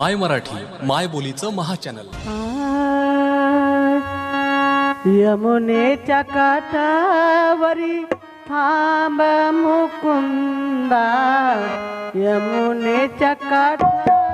माय मराठी माय बोलीचं महा चॅनल यमुनेच्या काठावरी थांब मुकुंदा. यमुनेच्या काठा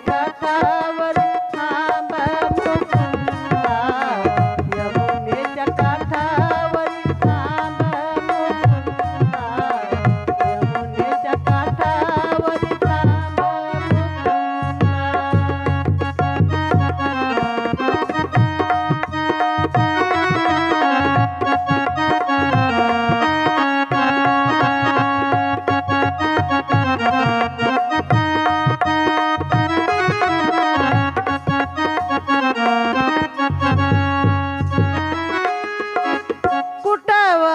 ಕಥಾವ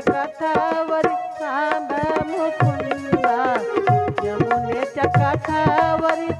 काठावर थांब मुकुंदा. यमुनेच्या काठावर